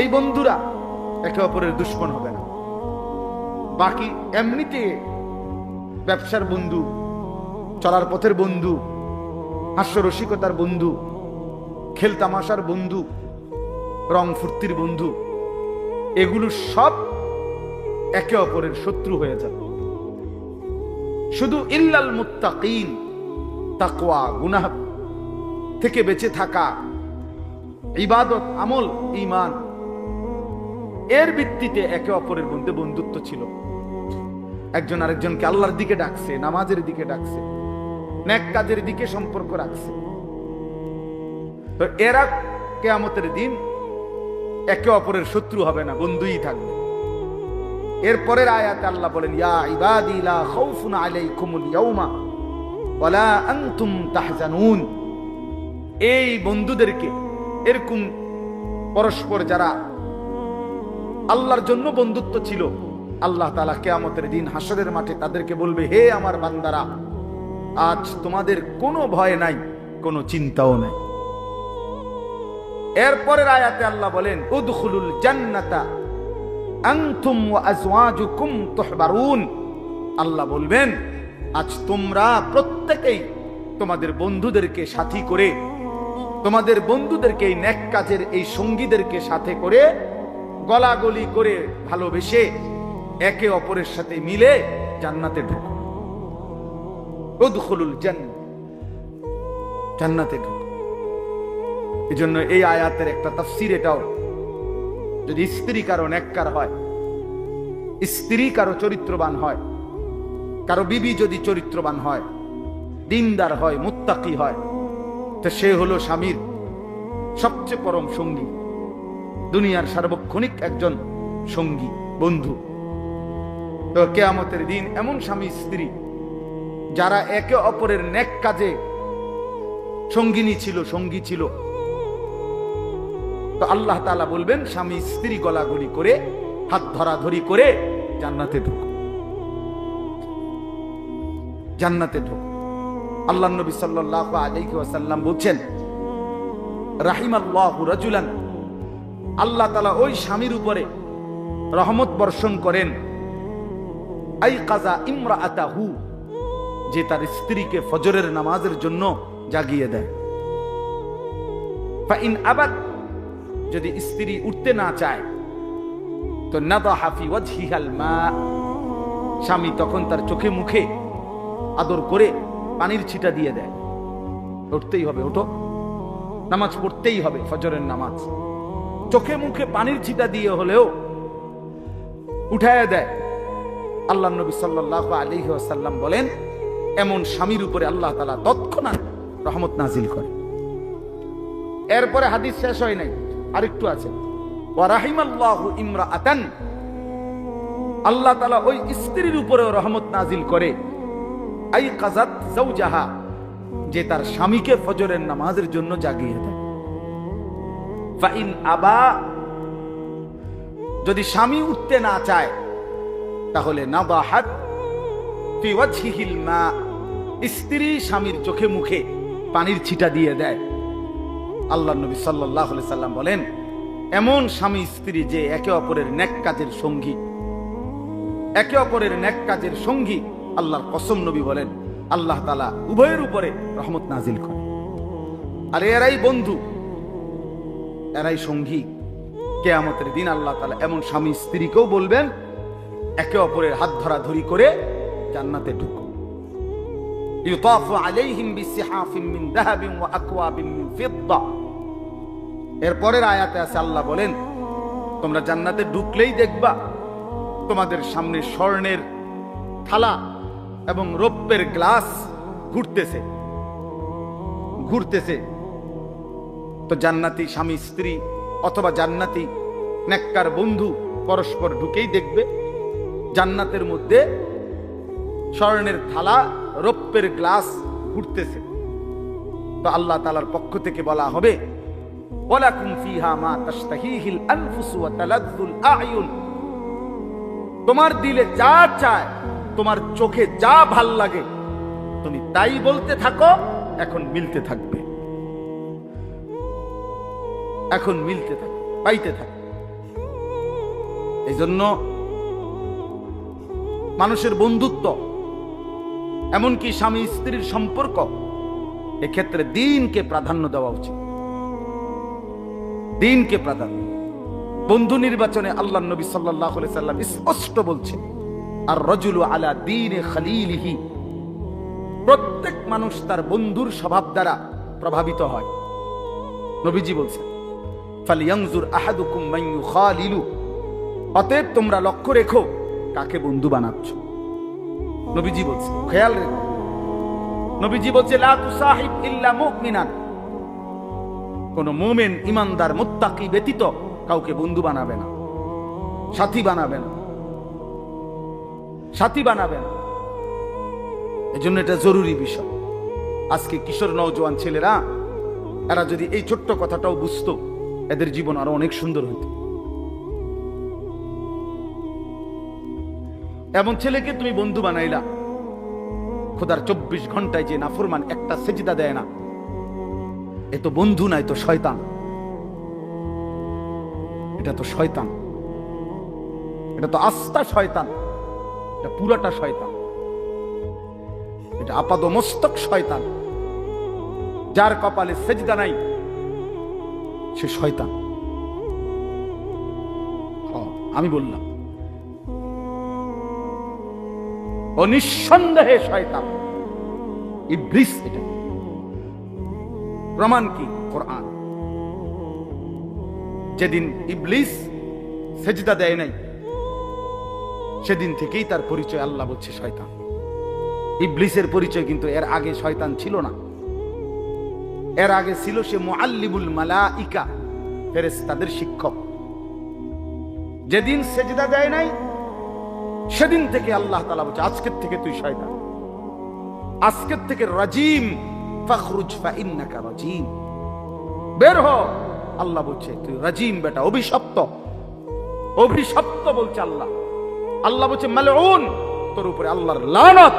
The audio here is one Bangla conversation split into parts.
এই বন্ধুরা, একে অপরের দুশ্মন হবে না। বাকি এমনিতে ব্যবসার বন্ধু, চলার পথের বন্ধু, হাস্যরসিকতার বন্ধু খেলতামাশার বন্ধু, রং ফুর্তির বন্ধু, এগুলো সব একে অপরের শত্রু হয়ে যাবে। শুধু ইল্লাল মুত্তাকিন তাকোয়া গুনাহ থেকে বেঁচে থাকা, ইবাদত, আমল, ঈমান এর ভিত্তিতে একে অপরের মধ্যে বন্ধুত্ব ছিল। একজন আরেকজনকে আল্লাহর দিকে ডাকছে, নামাজের দিকে ডাকছে, নেক কাজের দিকে সম্পর্ক রাখছে। তো এরা কেয়ামতের দিন একে অপরের শত্রু হবে না, বন্ধুই থাকবে। এরপরের আয়াতে আল্লাহ বলেন, ইয়া ইবাদি খাউফুন আলাইকুমুল ইয়াউমা ওয়ালা আনতুম তাহজানুন। এই বন্ধুদেরকে এরকম পরস্পর যারা আল্লাহর জন্য বন্ধুত্ব ছিল। আল্লাহ তালা কেয়ামতের দিন হাসরের মাঠে তাদেরকে বলবে, হে আমার বান্দারা, আজ তোমাদের কোনো ভয় নাই, কোনো চিন্তাও নাই। এরপরের আয়াতে আল্লাহ বলেন, উদখুলুল জান্নাতা, আনতুম ওয়া আজওয়াজুকুম তুহবারুন। আল্লাহ বলবেন, আজ তোমরা প্রত্যেকেই তোমাদের বন্ধুদেরকে সাথী করে, তোমাদের বন্ধুদেরকে এই ন্যাক কাজের, এই সঙ্গীদেরকে সাথে করে গলাগলি করে ভালোবেসে একে অপরের সাথে মিলে জান্নাতে ঢুকো। উদখুলুল জান্নাত জান্নাতে ঢুকো। এই জন্য এই আয়াতের একটা তাফসির এটাও। যদি স্ত্রী কারও নেককার হয়, স্ত্রী কারও চরিত্রবান হয়, কারও বিবি যদি চরিত্রবান হয়, দিনদার হয়, মুত্তাকি হয়, তো সে হলো স্বামীর সবচেয়ে পরম সঙ্গী। দুনিয়ার সার্বক্ষণিক একজন সঙ্গী, বন্ধু। তো কেয়ামতের দিন এমন স্বামী, স্ত্রী, যারা একে অপরের নেক কাজে সঙ্গিনী ছিল, সঙ্গী ছিল। তো আল্লাহ তালা বলবেন, স্বামী, স্ত্রী গলাগলি করে, হাত ধরাধরি করে জান্নাতে ঢুক। জান্নাতে ঢুক। আল্লাহ নবী সাল্লাল্লাহু আলাইহি ওয়াসাল্লাম বলছেন, রাহিমাল্লাহু রাজুলান আল্লাহ তালা ওই স্বামীর উপরে রহমত বর্ষণ করেন। আই কাজা ইমরাআতাহু, যে তার স্ত্রীকে ফজরের নামাজের জন্য জাগিয়ে দেয়। আবাদ, যদি স্ত্রী উঠতে না চায়, তো হাফি ওয়াজহিহাল মা। স্বামী তখন তার চোখে মুখে আদর করে পানির ছিটা দিয়ে দেয়। উঠতেই হবে, ওঠো। নামাজ পড়তেই হবে, ফজরের নামাজ। চোখে মুখে পানির ছিটা দিয়ে হলেও উঠায় দেয়। আল্লাহ নবী সাল্লাহ আলিহি আসাল্লাম বলেন, এমন স্বামীর উপরে আল্লাহ তালা তৎক্ষণাৎ রহমত নাজিল করে। এরপরে হাদিস শেষ হয় নাই, আরেকটু আছে। আল্লাহ তালা ওই স্ত্রীর উপরেও রহমত নাজিল করে। যে তার স্বামীকে ফজরের নামাজের জন্য জাগিয়ে দেয়। ফাইন আবা, যদি স্বামী উঠতে না চায়, তাহলে নাবাহাত স্ত্রী স্বামীর চোখে মুখে পানির ছিটা দিয়ে দেয়। আল্লাহ নবী সাল্লাহ সাল্লাম বলেন, এমন স্বামী স্ত্রী যে একে অপরের নেক কাজের সঙ্গী, একে অপরের নেক কাজের সঙ্গী আল্লাহর কসম নবী বলেন, আল্লাহ তালা উভয়ের উপরে রহমত নাজিল করে আর এরাই বন্ধু এরাই সঙ্গী। কেয়ামতের দিন আল্লাহ তালা এমন স্বামী স্ত্রীকেও বলবেন, একে অপরের হাত ধরা ধরি করে জান্নাতে ঢুকো। এরপরের আয়াতে আছে আল্লাহ বলেন, তোমরা জান্নাতে ঢুকলেই দেখবা, তোমাদের সামনে স্বর্ণের থালা এবং রৌপ্যের গ্লাস ঘুরতেছে ঘুরতেছে। তো জান্নাতি স্বামী, স্ত্রী অথবা জান্নাতি নেককার বন্ধু পরস্পর ঢুকেই দেখবে। জান্নাতের মধ্যে স্বর্ণের থালা, রৌপ্যের গ্লাস ঘুরতেছে। তো আল্লাহ তালার পক্ষ থেকে বলা হবে তোমার দিলে যা চায়, তোমার চোখে যা ভালো লাগে, তুমি তাই বলতে থাকো, এখন মিলতে থাকবে। এখন মিলতে থাকবে পাইতে থাকবে এই জন্য মানুষের বন্ধুত্ব, এমনকি স্বামী স্ত্রীর সম্পর্ক, এক্ষেত্রে দিনকে প্রাধান্য দেওয়া উচিত। দিনকে প্রাধান্য। বন্ধু নির্বাচনে আল্লাহ নবী সাল্লাহ সাল্লাম স্পষ্ট বলছে আর রজুলু আলা দিনে খালিলিহি। প্রত্যেক মানুষ তার বন্ধুর স্বভাব দ্বারা প্রভাবিত হয়। নবীজি বলছেন অতএব তোমরা লক্ষ্য রেখো কাকে বন্ধু বানাচ্ছ। নবীজি বলছে, খেয়াল রেখো। নবীজি বলছে কোন মুমিন ইমানদার, মুত্তাকি ব্যতীত কাউকে বন্ধু বানাবে না, সাথী বানাবে না, সাথী বানাবে না। এজন্য এটা জরুরি বিষয়। আজকে কিশোর নওজোয়ান ছেলেরা, এরা যদি এই ছোট্ট কথাটাও বুঝতো এদের জীবন আরও অনেক সুন্দর হইত। এমন ছেলেকে তুমি বন্ধু বানাইলা। খোদার চব্বিশ ঘন্টায় যে নাফরমান একটা সেজিদা দেয় না। এ তো বন্ধু নাই তো শয়তান। এটা তো শয়তান। এটা তো আস্থা শয়তান। এটা পুরাটা শয়তান। এটা আপাদ মস্তক শয়তান। যার কপালে সেজদা নাই সে শয়তান। আমি বললাম। ও নিঃসন্দেহে শয়তান। ইব্রিস এটা। প্রমাণ কি? কোরআন। যেদিন ইবলিস সেজদা দেয় নাই, সেদিন থেকেই তার পরিচয় আল্লাহ বলছে শয়তান। ইবলিসের পরিচয় কিন্তু এর আগে শয়তান ছিল না। এর আগে ছিল সে মুআল্লিমুল মালাইকা, ফেরেশতাদের শিক্ষক। যেদিন সেজদা দেয় নাই, সেদিন থেকে আল্লাহ তাআলা বলছে, আজকের থেকে তুই শয়তান। আজকের থেকে রাজিম, ফখরুজ ফাইন্নাকা রাজিম। বের হ। আল্লাহ বলছে, তুই রাজিম বেটা, অভিশপ্ত। অভিশপ্ত বলছে আল্লাহ। আল্লাহ বলছে, মালউন, তোর উপরে আল্লাহর লানত।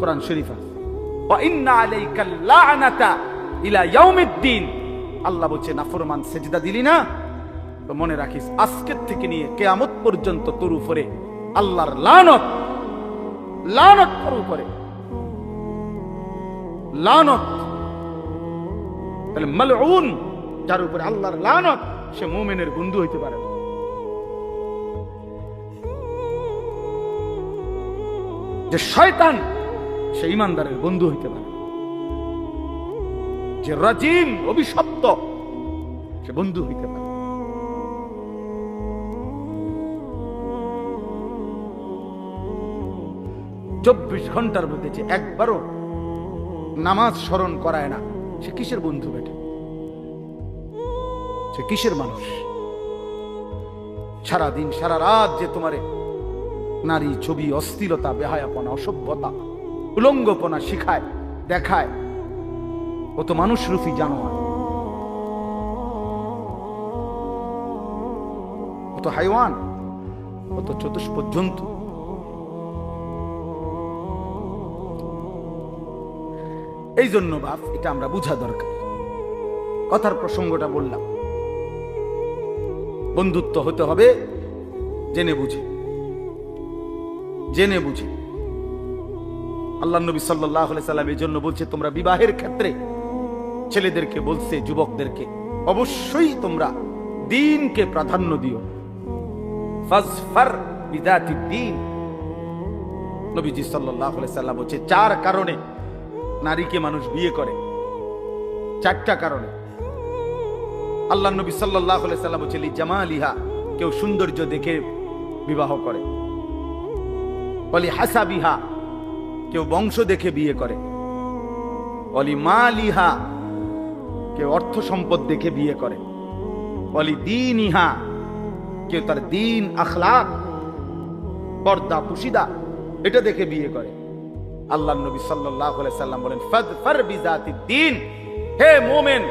কোরআন শরীফ ওয়া ইন্না আলাইকাল লা'নাতা ইলা ইয়াউমিদ্দিন। আল্লাহ বলছে নাফরমান সেজদা দিলি না? তো মনে রাখিস, আজকের থেকে নিয়ে কেয়ামত পর্যন্ত তোর উপরে আল্লাহর লানত লানত তোর উপরে লানত। তাহলে মালউন, যার উপরে আল্লাহর লানত, সে মুমিনের বন্ধু হইতে পারে। না। যে শয়তান, সে ইমানদারের বন্ধু হইতে পারে। যে রাজিম অভিশপ্ত, সে বন্ধু হইতে পারে। চব্বিশ ঘণ্টার মধ্যে যে একবারও নামাজ স্মরণ করায় না, সে কিসের বন্ধু বেটে? সে কিসের মানুষ? সারা দিন সারা রাত যে তোমারে নারী ছবি অস্থিরতা বেহায়াপনা, অসভ্যতা, উলঙ্গপনা শিখায়, দেখায় ও তো মানুষ রূপী জানোয়ার। ও তো হাইওয়ান। ও তো চতুষ্প জন্তু। এই জন্য বাপ, এটা আমরা বুঝা দরকার। কথার প্রসঙ্গটা বললাম। বন্ধুত্ব হতে হবে জেনে বুঝে। জেনে বুঝে। আল্লাহ নবী সাল্লাহ সাল্লাম এই জন্য বলছে, তোমরা বিবাহের ক্ষেত্রে ছেলেদেরকে বলছে, যুবকদেরকে, অবশ্যই তোমরা দিনকে প্রাধান্য দিও। নবীজি সাল্লাম বলছে, চার কারণে নারীকে মানুষ বিয়ে করে। চারটা কারণে। আল্লাহ নবী সাল্লাম বলছে জামালিহা, কেউ সৌন্দর্য দেখে বিবাহ করে। বলি হাসাবিহা, কেউ বংশ দেখে বিয়ে করে। বলি মালিহা কেউ অর্থ সম্পদ দেখে বিয়ে করে। বলি দিন ইহা কেউ তার দিন আখলাক, পর্দা পুশিদা, এটা দেখে বিয়ে করে। আল্লাহ নবী সাল্লাহ সাল্লাম বলেন, ফাদফার বিজাতি দিন, হে মোমেন,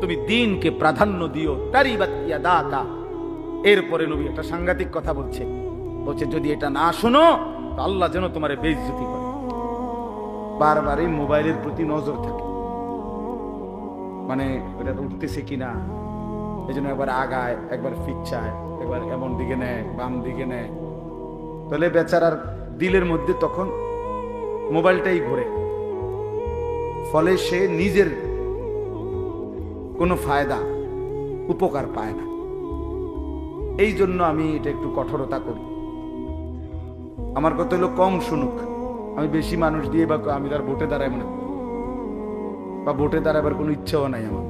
তুমি দিনকে প্রাধান্য দিও, তারিবাত ইয়াদাকা। এরপরে নবী একটা সাংঘাতিক কথা বলছে। বলছে, যদি এটা না শোনো, তো আল্লাহ যেন তোমার বেইজ্জতি করে। বারবার এই মোবাইলের প্রতি নজর থাকে। মানে ওটা উঠতেছে কিনা এই জন্য একবার আগায়, একবার ফিচ্ছায় একবার এমন দিকে নেয়, বাম দিকে নেয়। তাহলে বেচারার দিলের মধ্যে তখন মোবাইলটাই ঘুরে। ফলে সে নিজের কোনো ফায়দা, উপকার পায় না। এই জন্য আমি এটা একটু কঠোরতা করি। আমার কথা হলো কম শুনুক। আমি বেশি মানুষ দিয়ে বা আমি তার ভোটে দাঁড়াই মনে করি। বা ভোটে দাঁড়াবার কোনো ইচ্ছাও নাই আমার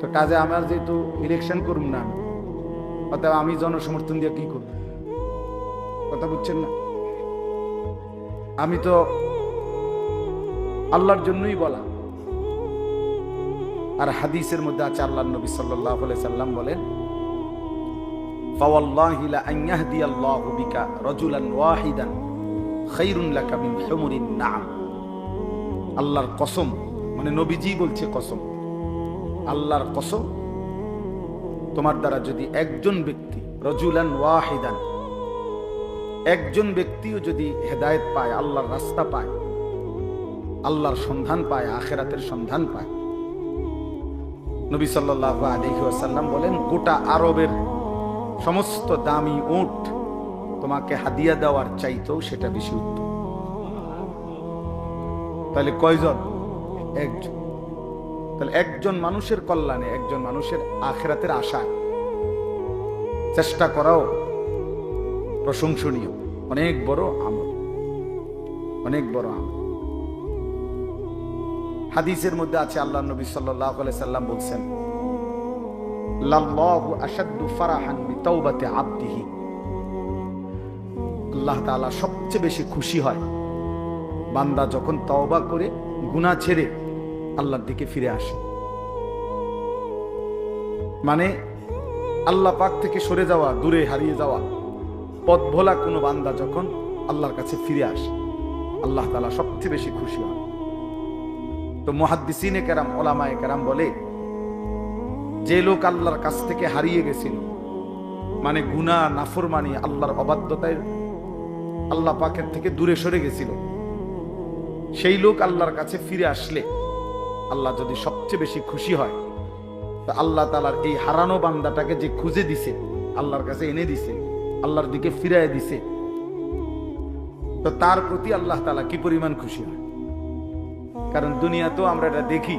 তো কাজে আমার যেহেতু ইলেকশন করুম না আমি অতএব আমি জনসমর্থন দিয়ে কি করব কথা বুঝছেন না আমি তো আল্লাহর জন্যই বলা আর হাদিসের মধ্যে আছে আল্লাহ নবী সাল্লাহ সাল্লাম বলেন فوالله لأن يهدي الله بك رجلا واحدا خير لك من حمر النعم আল্লাহর কসম মানে নবীজি বলছে কসম। আল্লাহর কসম, তোমার দ্বারা যদি একজন ব্যক্তি রজুলান ওয়াহিদান, একজন ব্যক্তিও যদি হেদায়েত পায়, আল্লাহর রাস্তা পায়, আল্লাহর সন্ধান পায়, আখেরাতের সন্ধান পায়। নবী সাল্লাহ আলহি আসাল্লাম বলেন, গোটা আরবের সমস্ত দামি উট তোমাকে হাদিয়া দেওয়ার চাইতেও সেটা বেশি উত্তম। তাহলে কয়জন? একজন। তাহলে একজন মানুষের কল্যাণে, একজন মানুষের আখেরাতের আশা চেষ্টা করাও প্রশংসনীয়। অনেক বড় আমল। অনেক বড় আমল। হাদিসের মধ্যে আছে, আল্লাহ নবী সাল্লাহ সাল্লাম বলছেন আল্লাহ সবচেয়ে বেশি খুশি হয়। বান্দা যখন তওবা করে গুনাহ ছেড়ে আল্লাহর দিকে ফিরে আসে। মানে আল্লাহ পাক থেকে সরে যাওয়া, দূরে হারিয়ে যাওয়া পথ ভোলা কোনো বান্দা যখন আল্লাহর কাছে ফিরে আসে, আল্লাহ তাআলা সবচেয়ে বেশি খুশি হয় তো মুহাদ্দিসিনে কেরাম, ওলামায়ে কেরাম বলে, যে লোক আল্লাহর কাছ থেকে হারিয়ে গেছিল মানে গুনা নাফরমানি, আল্লাহর অবাধ্যতায় আল্লাহ পাকের থেকে দূরে সরে গেছিল সেই লোক আল্লাহর কাছে ফিরে আসলে আল্লাহ যদি সবচেয়ে বেশি খুশি হয়, তা আল্লাহ তালার এই হারানো বান্দাটাকে যে খুঁজে দিছে, আল্লাহর কাছে এনে দিছে, আল্লাহর দিকে ফিরায় দিছে, তো তার প্রতি আল্লাহ তালা কি পরিমাণ খুশি হয়? কারণ দুনিয়াতেও আমরা এটা দেখি,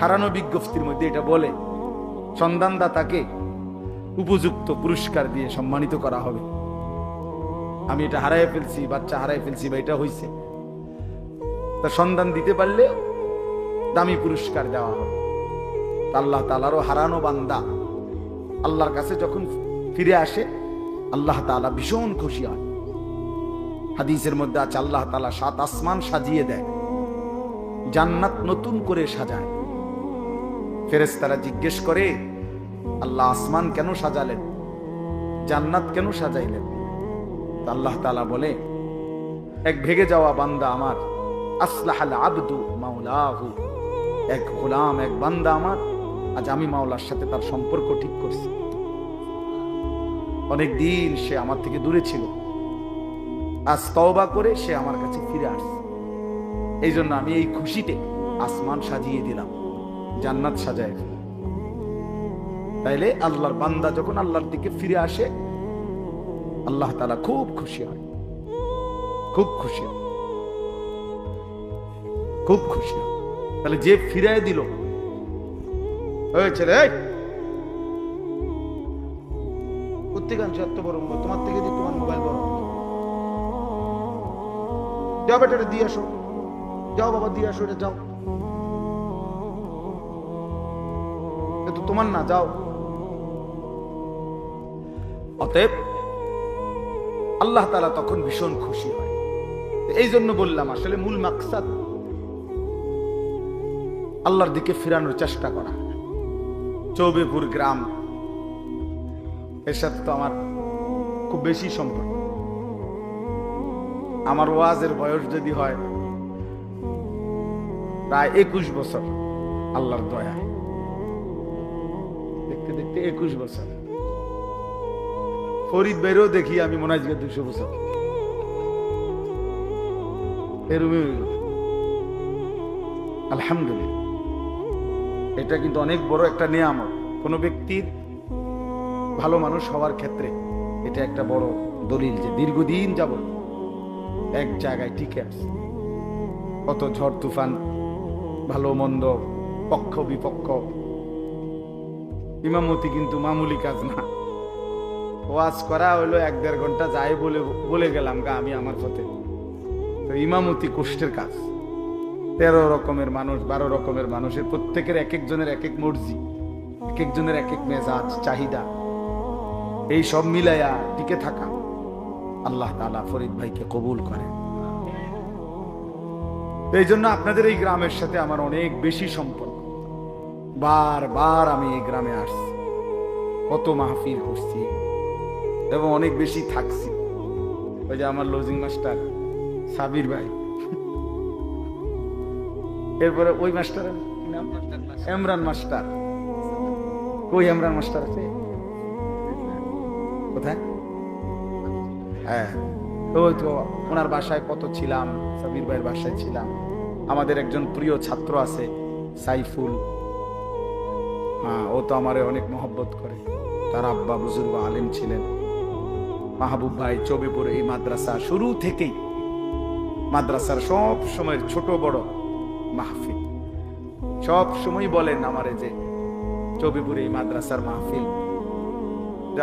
হারানো বিজ্ঞপ্তির মধ্যে এটা বলে, সন্ধানদাতাকে উপযুক্ত পুরস্কার দিয়ে সম্মানিত করা হবে। আমি এটা হারাই ফেলছি, বাচ্চা হারাই ফেলছি বা এটা হয়েছে তা সন্ধান দিতে পারলে দামি পুরস্কার দেওয়া হবে। আল্লাহ তালারও হারানো বান্দা। আল্লাহর কাছে যখন ফিরে আসে, আল্লাহ তালা ভীষণ খুশি হয়। হাদিসের মধ্যে আছে, আল্লাহ তালা সাত আসমান সাজিয়ে দেয়, জান্নাত নতুন করে সাজায়। ফেরেস্তারা জিজ্ঞেস করে, আল্লাহ আসমান কেন সাজালেন? জান্নাত কেন সাজাইলেন? আল্লাহ তালা বলে, এক ভেগে যাওয়া বান্দা আমার। আসলাহাল এক গোলাম, এক বান্দা আমার। আজ আমি মাওলার সাথে তার সম্পর্ক ঠিক করছি। অনেক দিন সে আমার থেকে দূরে ছিল। আজ তওবা করে সে আমার কাছে ফিরে আসছে। এই জন্য আমি এই খুশিতে আসমান সাজিয়ে দিলাম, জান্নাত সাজায়। তাইলে আল্লাহর বান্দা যখন আল্লাহর দিকে ফিরে আসে, আল্লাহ তালা খুব খুশি হয়। খুব খুশি হয়। খুব খুশি তাহলে যে ফিরায় দিল। ওই ছেলে, এই! এত বড় তোমার থেকে দিয়ে তোমার মোবাইল বড় যাও বেটা দিয়ে আসো। যাও বাবা, দিয়ে আসো, এটা যাও। তো তোমার না, যাও। অতএব, আল্লাহ তালা তখন ভীষণ খুশি হয়। এই জন্য বললাম, আসলে মূল মাকসাদ আল্লাহর দিকে ফিরানোর চেষ্টা করা। চৌবেপুর গ্রাম এর সাথে তো আমার খুব বেশি সম্পর্ক। আমার ওয়াজের বয়স যদি হয়, প্রায় একুশ বছর আল্লাহর দয়া দেখতে দেখতে একুশ বছর। ফরিদ বেরও দেখি আমি মনে হয় দুশো বছর। এরমই আলহামদুলিল্লাহ। এটা কিন্তু অনেক বড় একটা নিয়ামত। কোনো ব্যক্তির ভালো মানুষ হওয়ার ক্ষেত্রে এটা একটা বড় দলিল যে দীর্ঘদিন যাব এক জায়গায় টিকে আছে। কত ঝড় তুফান, ভালো মন্দ, পক্ষ বিপক্ষ। ইমামতি কিন্তু মামুলি কাজ না। ওয়াজ করা হলো এক দেড় ঘণ্টা, যাই বলে বলে গেলাম গা আমি আমার পথে। তো ইমামতি কষ্টের কাজ। তেরো রকমের মানুষ, বারো রকমের মানুষের, প্রত্যেকের এক একজনের এক এক মর্জি, এক একজনের এক এক মেজাজ, চাহিদা। এই সব মিলাইয়া টিকে থাকা আল্লাহ তালা ফরিদ ভাইকে কবুল করেন। এই জন্য আপনাদের এই গ্রামের সাথে আমার অনেক বেশি সম্পর্ক। বারবার আমি এই গ্রামে আসছি, কত মাহফিল করছি এবং অনেক বেশি থাকছি। ওই যে আমার লজিং মাস্টার সাবির ভাই। এরপরে ওই মাস্টার এমরান মাস্টার। কই এমরান মাস্টার আছে? কোথায়? হ্যাঁ। ওই তো ওনার বাসায় কত ছিলাম সাবির ভাইয়ের বাসায় ছিলাম। আমাদের একজন প্রিয় ছাত্র আছে সাইফুল। হ্যাঁ ও তো আমারে অনেক মহব্বত করে। তার আব্বা বুজুর্গ আলেম ছিলেন। মাহবুব ভাই চবিপুর এই মাদ্রাসা শুরু থেকেই। মাদ্রাসার সব সময় ছোট বড়। মাহফিল। সব সময় বলেন আমারে যে চবিপুর এই মাদ্রাসার মাহফিল।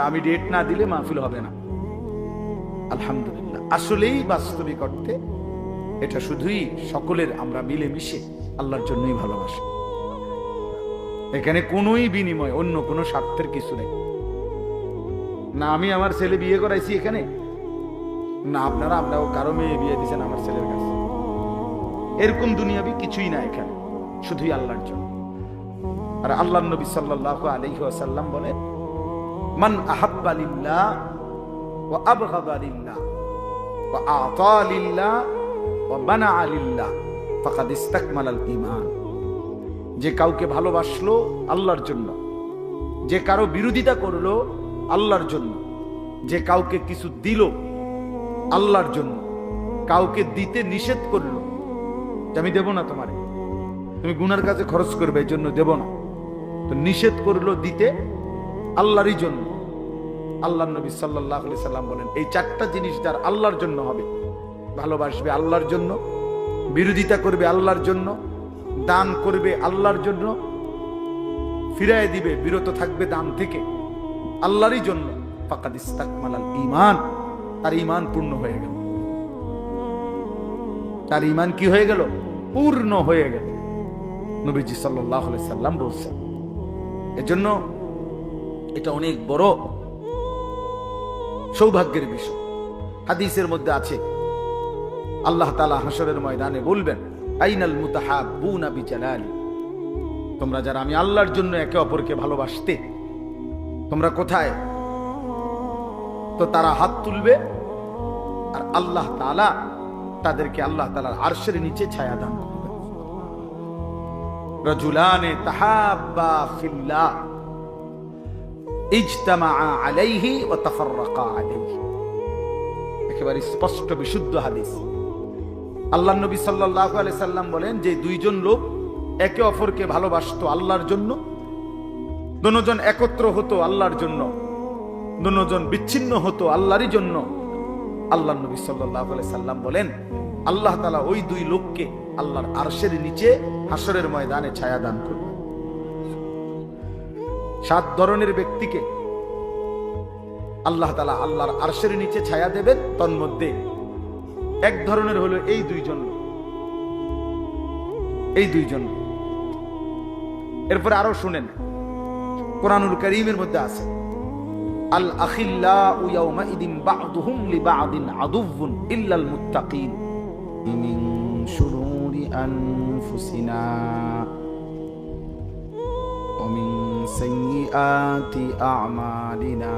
আমি ডেট না দিলে মাহফিল হবে না। আলহামদুলিল্লাহ। আসলেই বাস্তবিক অর্থে এটা শুধুই সকলের আমরা মিলেমিশে আল্লাহর জন্যই ভালোবাসি। এখানে কোনোই বিনিময়, অন্য কোনো স্বার্থের কিছু নেই। না আমি আমার ছেলে বিয়ে করাইছি এখানে, না আপনারা, আপনারাও কারও মেয়ে বিয়ে দিয়েছেন আমার ছেলের কাছে। এরকম দুনিয়াবি কিছুই না এখানে, শুধুই আল্লাহর জন্য। আর আল্লাহ নবী সাল্লাহ আলহি আসাল্লাম বলে মান আহাব্বা ও লিল্লাহ ও আতা ও বানা লিল্লাহ ফাকাদ ইস্তাকমালাল ঈমান যে কাউকে ভালোবাসলো আল্লাহর জন্য, যে কারও বিরোধিতা করল আল্লাহর জন্য, যে কাউকে কিছু দিল আল্লাহর জন্য, কাউকে দিতে নিষেধ করল যে আমি দেব না তোমারে। তুমি গুনার কাছে খরচ করবে, এই জন্য দেব না। তো নিষেধ করল দিতে আল্লাহরই জন্য। আল্লাহ নবী সাল্লাহ সাল্লাম বলেন, এই চারটা জিনিস যার আল্লাহর জন্য হবে, ভালোবাসবে আল্লাহর জন্য, বিরোধিতা করবে আল্লাহর জন্য, দান করবে আল্লাহর জন্য, ফিরায় দিবে, বিরত থাকবে দান থেকে, আল্লাহরই জন্য। ফাকাদ ইস্তাকমালাল ঈমান। তার ঈমান পূর্ণ হয়ে গেল। তার ইমান কি হয়ে গেল? পূর্ণ হয়ে গেল। নবীজি সাল্লাম বলছেন, এজন্য এটা অনেক বড় সৌভাগ্যের বিষয়। হাদিসের মধ্যে আছে, আল্লাহ তাআলা হাসরের ময়দানে বলবেন, আইনাল মুতাহাব্বুনা বিজালালি। তোমরা যারা আমি আল্লাহর জন্য একে অপরকে ভালোবাসতে, তোমরা কোথায়? তো তারা হাত তুলবে, আর আল্লাহ তাআলা তাদেরকে আল্লাহ তাআলার আরশের নিচে ছায়া দান রজুলানে তাহাব্বা ইজতামা আলাইহি ওয়া তাফাররাকা আলাইহি। একেবারে স্পষ্ট, বিশুদ্ধ হাদিস। আল্লাহ নবী সাল্লাল্লাহু আলাইহি সাল্লাম বলেন যে দুইজন লোক একে অপরকে ভালোবাসতো আল্লাহর জন্য, দুজন একত্র হতো আল্লাহর জন্য, দুজন বিচ্ছিন্ন হতো আল্লাহরই জন্য আল্লাহ নবী আলাইহি সাল্লাম বলেন, আল্লাহ তাআলা ওই দুই লোককে আল্লাহর আরশের নিচে হাসরের ময়দানে ছায়া দান করবে সাত ধরনের ব্যক্তিকে আল্লাহ তালা আল্লাহর আরশের নিচে ছায়া দেবেন, তন্মধ্যে এক ধরনের হলো এই দুইজন এই দুইজন এরপরে আরও শুনেন, কোরআনুল করিমের মধ্যে আছে। الأخلاء يومئذ بعضهم لبعض عدو إلا المتقين. من شرور أنفسنا ومن سيئات أعمالنا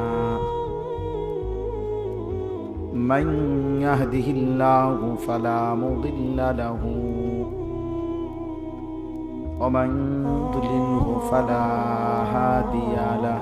من يهده الله فلا مضل له ومن يضلله فلا هادي له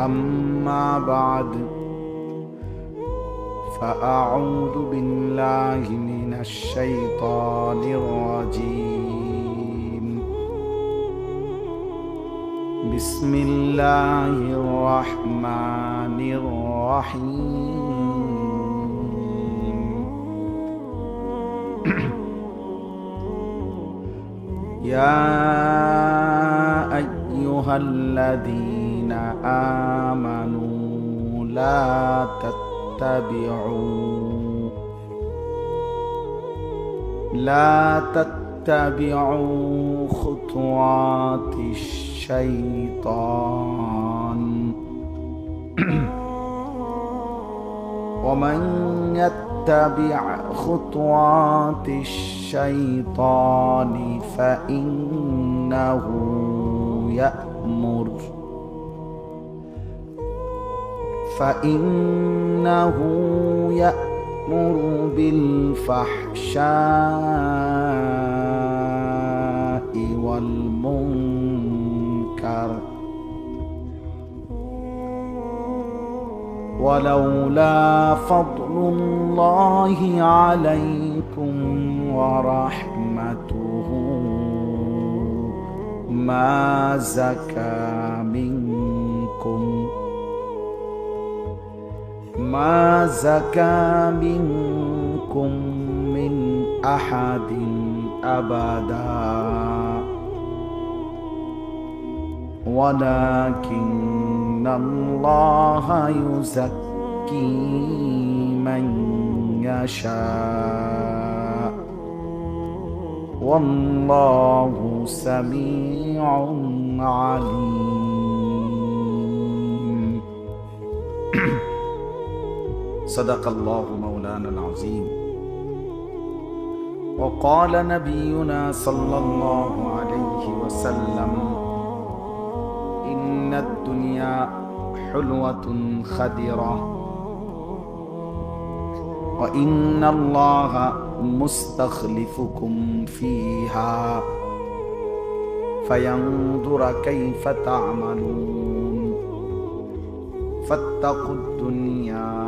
أما بعد فأعوذ بالله من الشيطان الرجيم. بسم الله الرحمن الرحيم. يا أيها الذين آمنوا لا تتبعوا لا تتبعوا خطوات الشيطان. ومن يتبع خطوات الشيطان فإنه يأمر فإنه يأمر بالفحشاء والمنكر ولولا فضل الله عليكم ورحمته ما زكى منكم ما زكى منكم من أحد أبدا. ولكن الله يزكي من يشاء. والله سميع عليم. صدق الله مولانا العظيم. وقال نبينا صلى الله عليه وسلم إن الدنيا حلوة خدرة وإن الله مستخلفكم فيها فينظر كيف تعملون فاتقوا الدنيا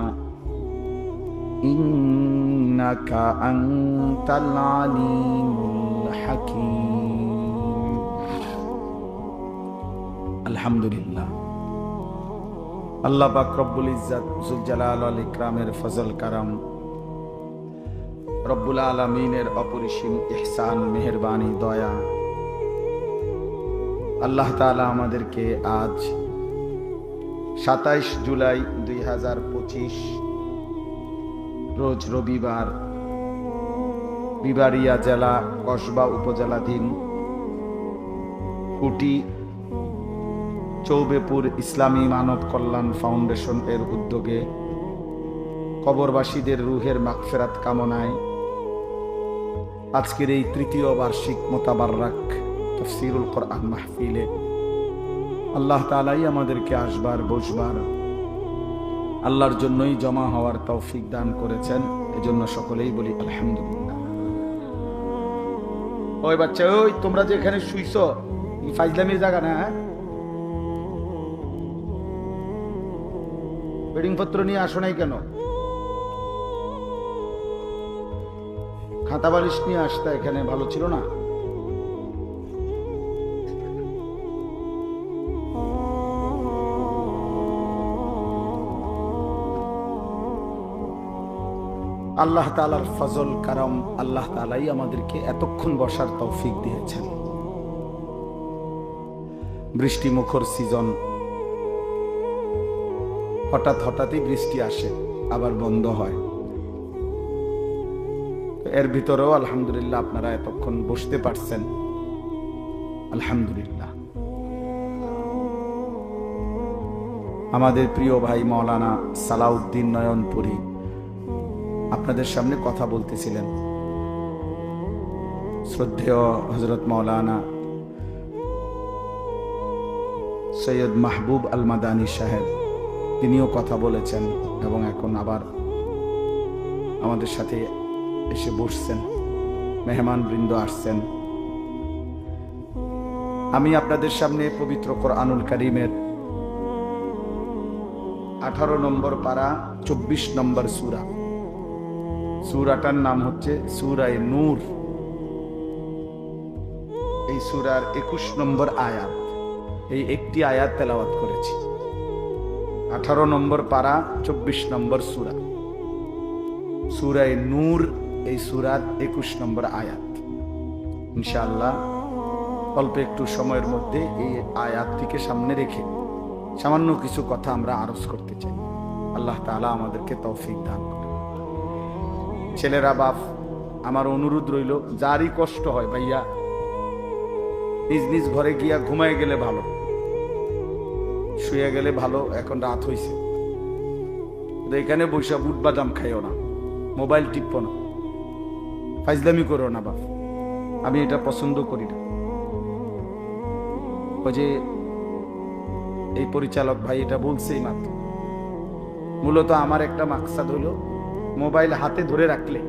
إنك أنت العليم الحكيم الحمد لله আল্লাহ পাক রব্বুল ইজ্জাত জুলজালাল আল ইকরামের ফজল কারাম রব্বুল আলমিনের অপরিসীম ইহসান মেহরবানি দয়া আল্লাহ তাআলা আমাদেরকে আজ সাতাইশ জুলাই দুই হাজার পঁচিশ রোজ রবিবার বিবাড়িয়া জেলা, কসবা উপজেলাধীন কুটি চৌবেপুর ইসলামী মানব কল্যাণ ফাউন্ডেশন এর উদ্যোগে কবরবাসীদের রুহের মাগফেরাত কামনায় আজকের এই তৃতীয় বার্ষিক মোতাবাররাক তফসিরুল কোরআন মাহফিলে। আল্লাহ তালাই আমাদেরকে আসবার, বসবার আল্লাহর জন্যই জমা হওয়ার তৌফিক দান করেছেন। এজন্য সকলেই বলি আলহামদুলিল্লাহ। ওই বাচ্চা, ওই তোমরা যে এখানে শুইছ ফাইজলামির জায়গা না হ্যাঁ? বেডিং পত্র নিয়ে আসো নাই কেন? খাতা বালিশ নিয়ে আসতে এখানে ভালো ছিল না? আল্লাহ তালার ফজল, কারম আল্লাহ তালাই আমাদেরকে এতক্ষণ বসার তৌফিক দিয়েছেন। বৃষ্টি মুখর সিজন। হঠাৎ হঠাৎই বৃষ্টি আসে, আবার বন্ধ হয়। এর ভিতরেও আলহামদুলিল্লাহ আপনারা এতক্ষণ বসতে পারছেন। আলহামদুলিল্লাহ। আমাদের প্রিয় ভাই মৌলানা সালাউদ্দিন নয়নপুরী আপনাদের সামনে কথা বলতেছিলেন। শ্রদ্ধেয় হজরত মৌলানা সৈয়দ মাহবুব আল মাদানী সাহেব, তিনিও কথা বলেছেন এবং এখন আবার আমাদের সাথে এসে বসছেন। মেহমান বৃন্দ আসছেন। আমি আপনাদের সামনে পবিত্র কোরআনুল করিমের আঠারো নম্বর পারা, চব্বিশ নম্বর সুরা সুরাটার নাম হচ্ছে সুরায় নূর। এই সুরার একুশ নম্বর আয়াত, এই একটি আয়াত তেলাওয়াত করেছি। আঠারো নম্বর পারা, চব্বিশ নম্বর সুরা। সুরায় নূর, এই সুরার একুশ নম্বর আয়াত। ইনশাআল্লাহ, অল্প একটু সময়ের মধ্যে এই আয়াতটিকে সামনে রেখে সামান্য কিছু কথা আমরা আরজ করতে চাই। আল্লাহ তাআলা আমাদেরকে তৌফিক দান ছেলেরা বাপ, আমার অনুরোধ রইল, যারই কষ্ট হয় ভাইয়া, নিজ নিজ ঘরে গিয়া ঘুমায় গেলে ভালো। শুয়ে গেলে ভালো, এখন রাত কিন্তু এখানে বৈশা বুট বাদাম খাইও না, মোবাইল টিপো না। ফাইজলামি করো না বাপ, আমি এটা পছন্দ করি না। ওই যে এই পরিচালক ভাই এটা বলছেই মাত্র। মূলত আমার একটা মাকসাদ হলো মোবাইল হাতে ধরে রাখলে,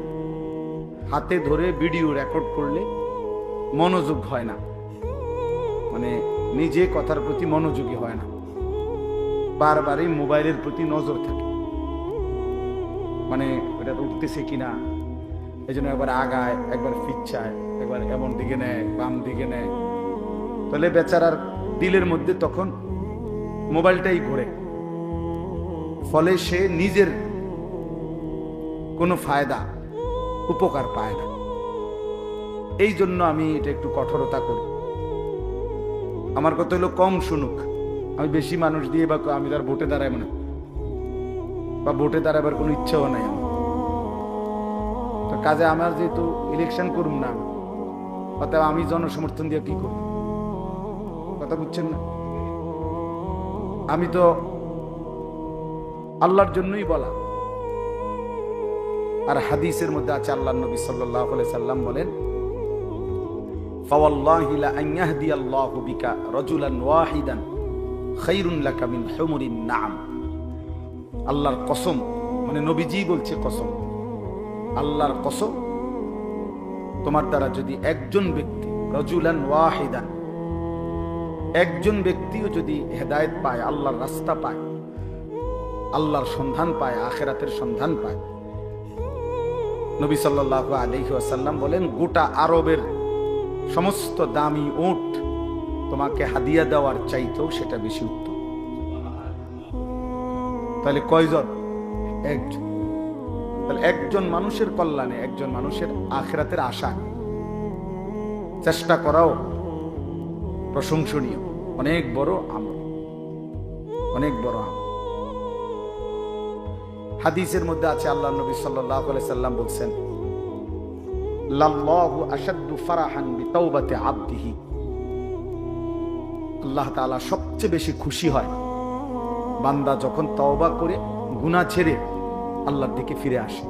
হাতে ধরে ভিডিও রেকর্ড করলে মনোযোগ হয় না। মানে নিজে কথার প্রতি মনোযোগী হয় না। বারবারই মোবাইলের প্রতি নজর থাকে। মানে ওটা উঠতেছে কিনা এই জন্য একবার আগায়, একবার ফিচ্ছায় একবার এমন দিকে নেয়, বাম দিকে নেয়। তাহলে বেচারার দিলের মধ্যে তখন মোবাইলটাই ঘোরে। ফলে সে নিজের কোনো ফায়দা, উপকার পায় না। এই জন্য আমি এটা একটু কঠোরতা করি। আমার কথা হলো কম শুনুক। আমি বেশি মানুষ দিয়ে বা আমি তার ভোটে দাঁড়াই মনে বা ভোটে দাঁড়াবার কোনো ইচ্ছাও নাই আমার। তো কাজে আমার যেহেতু ইলেকশন করুম না অতএব আমি জনসমর্থন দিয়ে কি করব? কথা বুঝছেন না? আমি তো আল্লাহর জন্যই বলা। আর হাদিসের মধ্যে আছে আল্লাহ নবী আলাইহি সাল্লাম বলেন আল্লাহর কসম মানে নবীজি বলছে কসম, আল্লাহর কসম, তোমার দ্বারা যদি একজন ব্যক্তি রজুলান ওয়াহিদান, একজন ব্যক্তিও যদি হেদায়েত পায়, আল্লাহর রাস্তা পায়, আল্লাহর সন্ধান পায়, আখেরাতের সন্ধান পায় নবী সাল্লাহ আলহি আসাল্লাম বলেন, গোটা আরবের সমস্ত দামি উট তোমাকে হাদিয়া দেওয়ার চাইতেও সেটা বেশি উত্তম। তাহলে কয়জন? একজন। তাহলে একজন মানুষের কল্যাণে, একজন মানুষের আখেরাতের আশা চেষ্টা করাও প্রশংসনীয়। অনেক বড় আমল। অনেক বড় আমল। হাদিসের মধ্যে আছে, আল্লাহ নবী আলাইহি সাল্লাম বলছেন, লাল্লাহু ফারাহান আল্লাহ তাআলা সবচেয়ে বেশি খুশি হয়। বান্দা যখন তওবা করে, গুনাহ ছেড়ে আল্লাহর দিকে ফিরে আসে।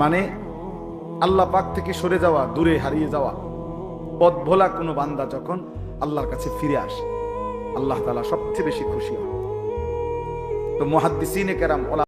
মানে আল্লাহ পাক থেকে সরে যাওয়া, দূরে হারিয়ে যাওয়া পথ ভোলা কোনো বান্দা যখন আল্লাহর কাছে ফিরে আসে, আল্লাহ তাআলা সবচেয়ে বেশি খুশি হয়। তো মহাদ্দিসিনে কেরাম ওলা